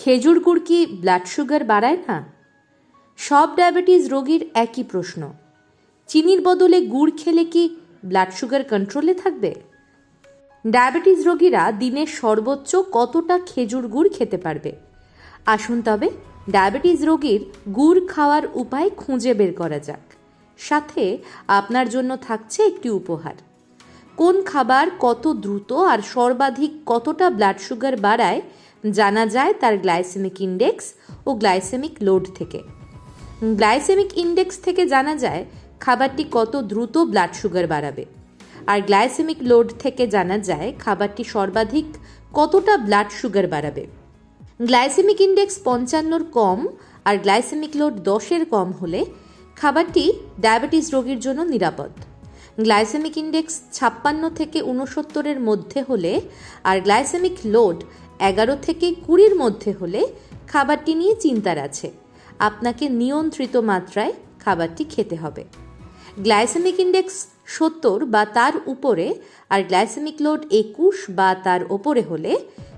খেজুর গুড় কি ব্লাড সুগার বাড়ায় না? সব ডায়াবেটিস রোগীর একই প্রশ্ন। চিনির বদলে গুড় খেলে কি ব্লাড সুগার কন্ট্রোলে থাকবে? ডায়াবেটিস রোগীরা দিনে সর্বোচ্চ কতটা খেজুর গুড় খেতে পারবে? আসুন তবে ডায়াবেটিস রোগীর গুড় খাওয়ার উপায় খুঁজে বের করা যাক। সাথে আপনার জন্য থাকছে একটি উপহার। কোন খাবার কত দ্রুত আর সর্বাধিক কতটা ব্লাড সুগার বাড়ায় জানা যায় তার গ্লাইসেমিক ইন্ডেক্স ও গ্লাইসেমিক লোড থেকে। গ্লাইসেমিক ইন্ডেক্স থেকে জানা যায় খাবারটি কত দ্রুত ব্লাড সুগার বাড়াবে। আর গ্লাইসেমিক লোড থেকে জানা যায় খাবারটি সর্বাধিক কতটা ব্লাড সুগার বাড়াবে। গ্লাইসেমিক ইন্ডেক্স পঞ্চান্নর কম আর গ্লাইসেমিক লোড দশের কম হলে খাবারটি ডায়াবেটিস রোগীর জন্য নিরাপদ। গ্লাইসেমিক ইন্ডেক্স ছাপ্পান্ন থেকে উনসত্তরের মধ্যে হলে আর গ্লাইসেমিক লোড এগারো থেকে কুড়ির মধ্যে হলে খাবারটি নিয়ে চিন্তার আছে। আপনাকে নিয়ন্ত্রিত মাত্রায় খাবারটি খেতে হবে। গ্লাইসেমিক ইন্ডেক্স সত্তর বা তার উপরে আর গ্লাইসেমিক লোড একুশ বা তার ওপরে হলে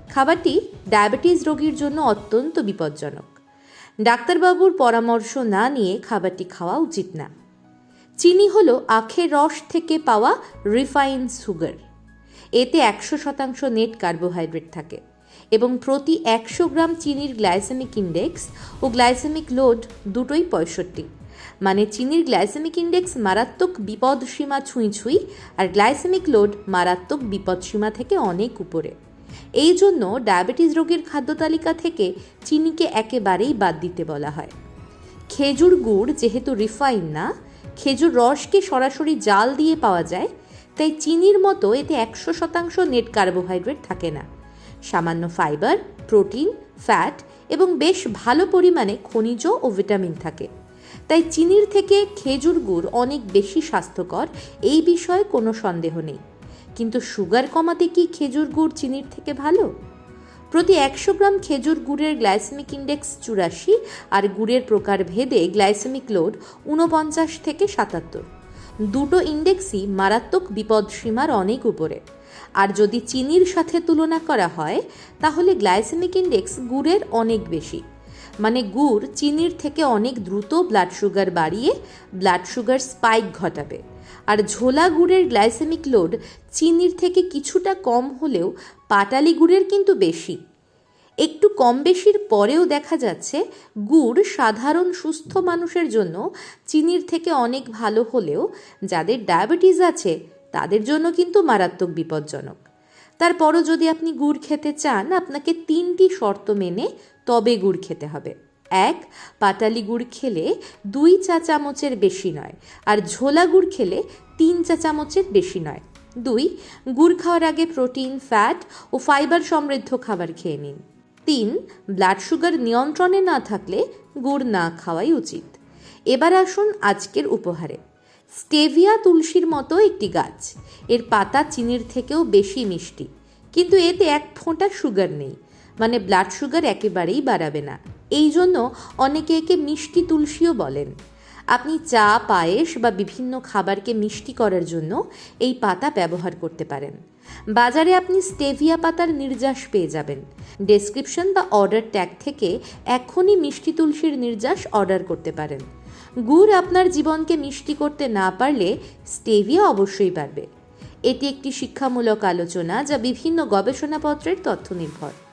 খাবারটি ডায়াবেটিস রোগীর জন্য অত্যন্ত বিপজ্জনক। ডাক্তারবাবুর পরামর্শ না নিয়ে খাবারটি খাওয়া উচিত না। চিনি হলো আখের রস থেকে পাওয়া রিফাইন সুগার এতে একশো শতাংশ নেট কার্বোহাইড্রেট থাকে এবং প্রতি একশো গ্রাম চিনির গ্লাইসেমিক ইন্ডেক্স ও গ্লাইসেমিক লোড দুটোই পঁয়ষট্টি। মানে চিনির গ্লাইসেমিক ইন্ডেক্স মারাত্মক বিপদ সীমা ছুঁই ছুঁই আর গ্লাইসেমিক লোড মারাত্মক বিপদ সীমা থেকে অনেক উপরে। এই জন্য ডায়াবেটিস রোগীর খাদ্য তালিকা থেকে চিনিকে একেবারেই বাদ দিতে বলা হয়। খেজুর গুড় যেহেতু রিফাইন না খেজুর রসকে সরাসরি জাল দিয়ে পাওয়া যায়, তাই চিনির মতো এতে একশো শতাংশ নেট কার্বোহাইড্রেট থাকে না। সামান্য ফাইবার, প্রোটিন, ফ্যাট এবং বেশ ভালো পরিমাণে খনিজ ও ভিটামিন থাকে। তাই চিনির থেকে খেজুর গুড় অনেক বেশি স্বাস্থ্যকর, এই বিষয়ে কোনো সন্দেহ নেই। কিন্তু সুগার কমাতে কি খেজুর গুড় চিনির থেকে ভালো? প্রতি একশো গ্রাম খেজুর গুড়ের গ্লাইসেমিক ইন্ডেক্স চুরাশি আর গুড়ের প্রকার ভেদে গ্লাইসেমিক লোড ঊনপঞ্চাশ থেকে সাতাত্তর। দুটো ইন্ডেক্সই মারাত্মক বিপদ সীমার অনেক উপরে। আর যদি চিনির সাথে তুলনা করা হয়, তাহলে গ্লাইসেমিক ইন্ডেক্স গুড়ের অনেক বেশি। মানে গুড় চিনির থেকে অনেক দ্রুত ব্লাড সুগার বাড়িয়ে ব্লাড সুগার স্পাইক ঘটাবে। আর ঝোলা গুড়ের গ্লাইসেমিক লোড চিনির থেকে কিছুটা কম হলেও পাটালি গুড়ের কিন্তু বেশি। একটু কম বেশির পরেও দেখা যাচ্ছে গুড় সাধারণ সুস্থ মানুষের জন্য চিনির থেকে অনেক ভালো হলেও যাদের ডায়াবেটিস আছে তাদের জন্য কিন্তু মারাত্মক বিপজ্জনক। তারপরও যদি আপনি গুড় খেতে চান, আপনাকে তিনটি শর্ত মেনে তবে গুড় খেতে হবে। এক, পাটালি গুড় খেলে দুই চা চামচের বেশি নয়, আর ঝোলা গুড় খেলে তিন চা চামচের বেশি নয়। দুই, গুড় খাওয়ার আগে প্রোটিন, ফ্যাট ও ফাইবার সমৃদ্ধ খাবার খেয়ে নিন। তিন, ব্লাড সুগার নিয়ন্ত্রণে না থাকলে গুড় না খাওয়াই উচিত। এবার আসুন আজকের উপহারে। স্টেভিয়া তুলসীর মতো একটি গাছ। এর পাতা চিনির থেকেও বেশি মিষ্টি। কিন্তু এতে এক ফোঁটা সুগার নেই। মানে ব্লাড সুগার একেবারেই বাড়াবে না। এই জন্য অনেকে একে মিষ্টি তুলসীও বলেন। আপনি চা, পায়েস বা বিভিন্ন খাবারকে মিষ্টি করার জন্য এই পাতা ব্যবহার করতে পারেন। বাজারে আপনি স্টেভিয়া পাতার নির্যাস পেয়ে যাবেন। ডেসক্রিপশন বা অর্ডার ট্যাগ থেকে এখনই মিষ্টি তুলসীর নির্যাস অর্ডার করতে পারেন। গুড় আপনার জীবনকে মিষ্টি করতে না পারলে স্টেভিয়া অবশ্যই পারবে এটি একটি শিক্ষামূলক আলোচনা যা বিভিন্ন গবেষণাপত্রের তথ্য নির্ভর।